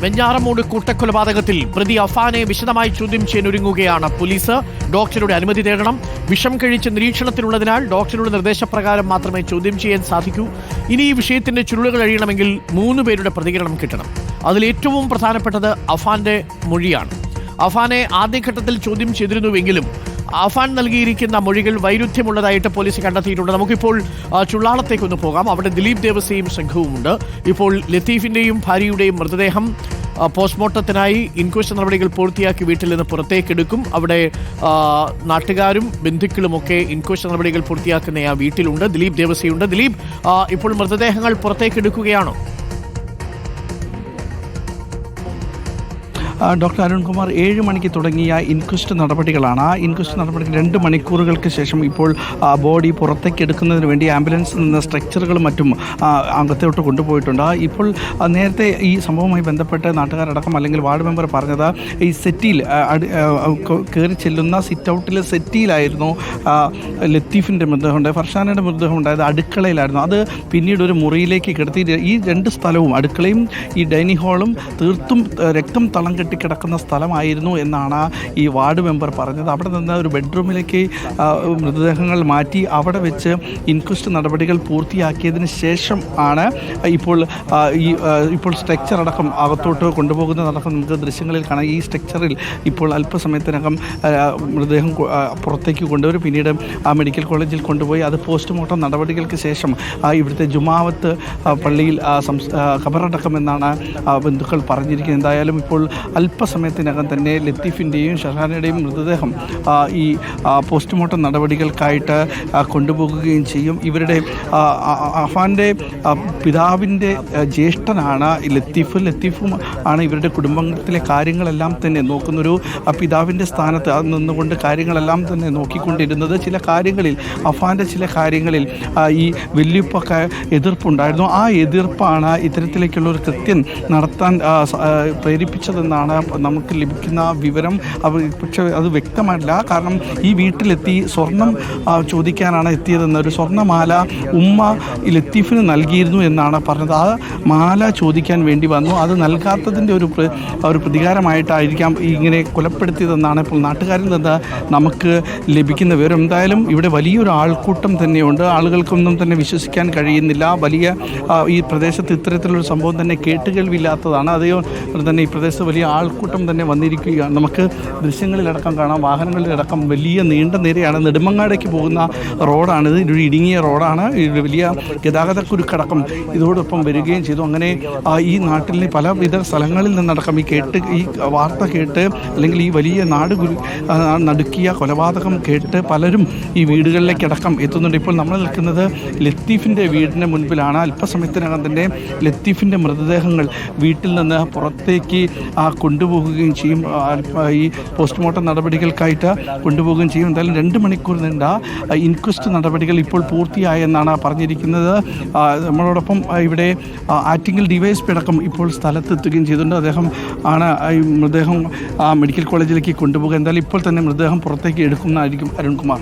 വെഞ്ഞാറമൂട് കൂട്ടക്കൊലപാതകത്തിൽ പ്രതി അഫാനെ വിശദമായി ചോദ്യം ചെയ്യാനൊരുങ്ങുകയാണ് പോലീസ്. ഡോക്ടറുടെ അനുമതി തേടണം. വിഷം കഴിച്ച് നിരീക്ഷണത്തിലുള്ളതിനാൽ ഡോക്ടറുടെ നിർദ്ദേശപ്രകാരം മാത്രമേ ചോദ്യം ചെയ്യാൻ സാധിക്കൂ. ഇനി ഈ വിഷയത്തിന്റെ ചുരുളുകൾ അഴിയണമെങ്കിൽ മൂന്ന് പേരുടെ പ്രതികരണം കിട്ടണം. അതിൽ ഏറ്റവും പ്രധാനപ്പെട്ടത് അഫാന്റെ മൊഴിയാണ്. അഫാനെ ആദ്യഘട്ടത്തിൽ ചോദ്യം ചെയ്തിരുന്നുവെങ്കിലും അഫാൻ നൽകിയിരിക്കുന്ന മൊഴികൾ വൈരുദ്ധ്യമുള്ളതായിട്ട് പോലീസ് കണ്ടെത്തിയിട്ടുണ്ട്. നമുക്കിപ്പോൾ ചുള്ളാളത്തേക്കൊന്ന് പോകാം. അവിടെ ദിലീപ് ദേവസ്യയും സംഘവുമുണ്ട്. ഇപ്പോൾ ലത്തീഫിന്റെയും ഭാര്യയുടെയും മൃതദേഹം പോസ്റ്റ്മോർട്ടത്തിനായി ഇൻക്വസ്റ്റ് നടപടികൾ പൂർത്തിയാക്കി വീട്ടിൽ നിന്ന് പുറത്തേക്കെടുക്കും അവിടെ നാട്ടുകാരും ബന്ധുക്കളുമൊക്കെ ഇൻക്വസ്റ്റ് നടപടികൾ പൂർത്തിയാക്കുന്ന ആ വീട്ടിലുണ്ട്. ദിലീപ് ദേവസയുണ്ട് ദിലീപ് ഇപ്പോൾ മൃതദേഹങ്ങൾ പുറത്തേക്കെടുക്കുകയാണോ ഡോക്ടർ അരുൺകുമാർ ഏഴ് മണിക്ക് തുടങ്ങിയ ഇൻക്വസ്റ്റ് നടപടികളാണ്. ആ ഇൻക്വസ്റ്റ് നടപടികൾ രണ്ട് മണിക്കൂറുകൾക്ക് ശേഷം ഇപ്പോൾ ബോഡി പുറത്തേക്ക് എടുക്കുന്നതിന് വേണ്ടി ആംബുലൻസിൽ നിന്ന് സ്ട്രക്ചറുകളും മറ്റും അംഗത്തോട്ട് കൊണ്ടുപോയിട്ടുണ്ട്. ഇപ്പോൾ നേരത്തെ ഈ സംഭവവുമായി ബന്ധപ്പെട്ട് നാട്ടുകാരടക്കം അല്ലെങ്കിൽ വാർഡ് മെമ്പർ പറഞ്ഞത് ഈ സെറ്റിയിൽ കയറി ചെല്ലുന്ന സിറ്റ് ഔട്ടിലെ സെറ്റിയിലായിരുന്നു ലത്തീഫിന്റെ മൃതദേഹം ഉണ്ടായത് ഫർഷാനയുടെ മൃതദേഹം ഉണ്ടായത് അടുക്കളയിലായിരുന്നു. അത് പിന്നീട് ഒരു മുറിയിലേക്ക് കിടത്തി ഈ രണ്ട് സ്ഥലവും അടുക്കളയും ഈ ഡൈനിങ് ഹാളും തീർത്തും രക്തം തളം കെട്ടി കിടക്കുന്ന സ്ഥലമായിരുന്നു എന്നാണ് ഈ വാർഡ് മെമ്പർ പറഞ്ഞത്. അവിടെ നിന്ന് ഒരു ബെഡ്റൂമിലേക്ക് മൃതദേഹങ്ങൾ മാറ്റി അവിടെ വെച്ച് ഇൻക്വസ്റ്റ് നടപടികൾ പൂർത്തിയാക്കിയതിന് ശേഷം ആണ് ഇപ്പോൾ ഈ ഇപ്പോൾ സ്ട്രക്ചർ അടക്കം അകത്തോട്ട് കൊണ്ടുപോകുന്നതടക്കം നമുക്ക് ദൃശ്യങ്ങളിൽ കാണാം. ഈ സ്ട്രക്ചറിൽ ഇപ്പോൾ അല്പസമയത്തിനകം മൃതദേഹം പുറത്തേക്ക് കൊണ്ടുവരും. പിന്നീട് ആ മെഡിക്കൽ കോളേജിൽ കൊണ്ടുപോയി അത് പോസ്റ്റ്മോർട്ടം നടപടികൾക്ക് ശേഷം ഇവിടുത്തെ ജുമാവത്ത് പള്ളിയിൽ ഖബറടക്കം എന്നാണ് ബന്ധുക്കൾ പറഞ്ഞിരിക്കുന്നത്. എന്തായാലും ഇപ്പോൾ അല്പസമയത്തിനകം തന്നെ ലത്തീഫിന്റെയും ഷഹാനയുടെയും മൃതദേഹം ഈ പോസ്റ്റ്മോർട്ടം നടപടികൾക്കായിട്ട് കൊണ്ടുപോകുകയും ചെയ്യും. ഇവരുടെ അഫാന്റെ പിതാവിന്റെ ജ്യേഷ്ഠനാണ് ലത്തീഫ്. ലത്തീഫും ആണ് ഇവരുടെ കുടുംബത്തിലെ കാര്യങ്ങളെല്ലാം തന്നെ നോക്കുന്നൊരു പിതാവിന്റെ സ്ഥാനത്ത് നിന്നുകൊണ്ട് കാര്യങ്ങളെല്ലാം തന്നെ നോക്കിക്കൊണ്ടിരുന്നത്. ചില കാര്യങ്ങളിൽ അഫാന്റെ ചില കാര്യങ്ങളിൽ ഈ വെല്ലുപ്പൊക്കെ എതിർപ്പുണ്ടായിരുന്നു. ആ എതിർപ്പാണ് ഇത്തരത്തിലേക്കുള്ള ഒരു കൃത്യം നടത്താൻ ആ, പ്രേരിപ്പിച്ചതെന്നാണ് നമുക്ക് ലഭിക്കുന്ന വിവരം അവർ പക്ഷേ അത് വ്യക്തമല്ല. കാരണം ഈ വീട്ടിലെത്തി സ്വർണം ചോദിക്കാനാണ് എത്തിയതെന്ന്. ഒരു സ്വർണമാല ഉമ്മ ലത്തീഫിന് നൽകിയിരുന്നു എന്നാണ് പറഞ്ഞത്. ആ മാല ചോദിക്കാൻ വേണ്ടി വന്നു. അത് നൽകാത്തതിന്റെ ഒരു ഒരു പ്രതികാരമായിട്ടായിരിക്കാം ഇങ്ങനെ കൊലപ്പെടുത്തിയതെന്നാണ് ഇപ്പോൾ നാട്ടുകാരിൽ നിന്ന് നമുക്ക് ലഭിക്കുന്ന വിവരം. എന്തായാലും ഇവിടെ വലിയൊരു ആൾക്കൂട്ടം തന്നെയുണ്ട്. ആളുകൾക്കൊന്നും തന്നെ വിശ്വസിക്കാൻ കഴിയുന്നില്ല. വലിയ ഈ പ്രദേശത്ത് ഇത്തരത്തിലൊരു സംഭവം തന്നെ കേട്ടുകേൾവില്ലാത്തതാണ്. അതേ തന്നെ ഈ പ്രദേശത്ത് വലിയ ആൾക്കൂട്ടം തന്നെ വന്നിരിക്കുകയാണ് നമുക്ക് ദൃശ്യങ്ങളിലടക്കം കാണാം. വാഹനങ്ങളിലടക്കം വലിയ നീണ്ട നിരയാണ്. നെടുമങ്ങാടേക്ക് പോകുന്ന റോഡാണ് റോഡാണിത്. ഒരു ഇടുങ്ങിയ റോഡാണ്. വലിയ ഗതാഗത കുരുക്കടക്കം ഇതോടൊപ്പം വരികയും ചെയ്തു. അങ്ങനെ ഈ നാട്ടിലെ പലവിധ സ്ഥലങ്ങളിൽ നിന്നടക്കം ഈ കേട്ട് ഈ വാർത്ത കേട്ട് അല്ലെങ്കിൽ ഈ വലിയ നാട് ഗുരു നടുക്കിയ കൊലപാതകം കേട്ട് പലരും ഈ വീടുകളിലേക്ക് അടക്കം എത്തുന്നുണ്ട്. ഇപ്പോൾ നമ്മൾ നിൽക്കുന്നത് ലത്തീഫിന്റെ വീടിന് മുൻപിലാണ്. അല്പസമയത്തിനകം തന്നെ ലത്തീഫിന്റെ മൃതദേഹങ്ങൾ വീട്ടിൽ നിന്ന് പുറത്തേക്ക് ആ, കൊണ്ടുപോകുകയും ചെയ്യും. ഈ പോസ്റ്റ്മോർട്ടം നടപടികൾക്കായിട്ട് കൊണ്ടുപോകുകയും ചെയ്യും. എന്തായാലും രണ്ട് മണിക്കൂർ നീണ്ട ഇൻക്വസ്റ്റ് നടപടികൾ ഇപ്പോൾ പൂർത്തിയായെന്നാണ് പറഞ്ഞിരിക്കുന്നത്. നമ്മളോടൊപ്പം ഇവിടെ ആറ്റിങ്ങൽ ഡിവൈഎസ്പി അടക്കം ഇപ്പോൾ സ്ഥലത്തെത്തുകയും ചെയ്തിട്ടുണ്ട്. അദ്ദേഹം ആണ് ഈ മൃതദേഹം മെഡിക്കൽ കോളേജിലേക്ക് കൊണ്ടുപോകുക. എന്തായാലും ഇപ്പോൾ തന്നെ മൃതദേഹം പുറത്തേക്ക് എടുക്കുന്നതായിരിക്കും അരുൺകുമാർ.